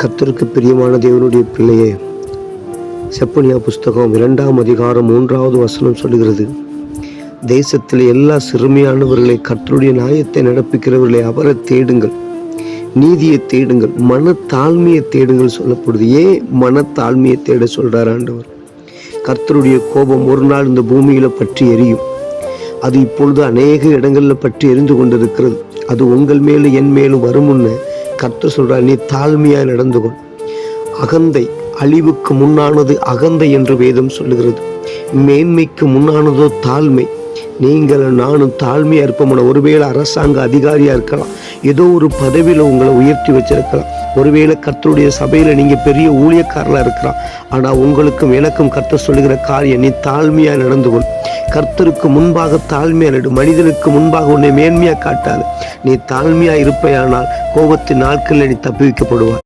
கர்த்தருக்கு பிரியமான தேவனுடைய பிள்ளையே செப்பனியா புஸ்தகம் இரண்டாம் அதிகாரம் மூன்றாவது வசனம் சொல்லுகிறது தேசத்தில் எல்லா சிறுமியானவர்களை கர்த்தருடைய நியாயத்தை நடப்பிக்கிறவர்களை அவரை தேடுங்கள். நீதியை தேடுங்கள் மனத்தாழ்மையை தேடுங்கள் சொல்லப்படுது. ஏன் மனத்தாழ்மையை தேட சொல்கிறார் ஆண்டவர்? கர்த்தருடைய கோபம் ஒரு நாள் இந்த பூமியில் பற்றி எரியும். அது இப்பொழுது அநேக இடங்களில் பற்றி எரிந்து கொண்டிருக்கிறது. அது உங்கள் மேலும் என் மேலும் வருமுன்னு கர்த்தர் சொல்றார் நீ தாழ்மையா நடந்து கொள் அகந்தை அழிவுக்கு முன்னானது அகந்தை என்று வேதம் சொல்லுகிறது. மேன்மைக்கு முன்னானதோ தாழ்மை. நீங்கள் நானும் தாழ்மையா இருப்போம்னா ஒருவேளை அரசாங்க அதிகாரியா இருக்கலாம். ஏதோ ஒரு பதவியில உங்களை உயர்த்தி வச்சிருக்கலாம். ஒருவேளை கர்த்தருடைய சபையில நீங்க பெரிய ஊழியக்காரலா இருக்கலாம். ஆனா உங்களுக்கும் எனக்கும் கர்த்தர் சொல்லுகிற காரியம் நீ தாழ்மையா நடந்து கொள் கர்த்தருக்கு முன்பாக தாழ்மையா நடு மனிதனுக்கு முன்பாக உன்னை மேன்மையா காட்டாது. நீ தாழ்மையா இருப்பையானால் கோபத்தின் நாட்களில் நீ தப்பிவிக்கப்படுவார்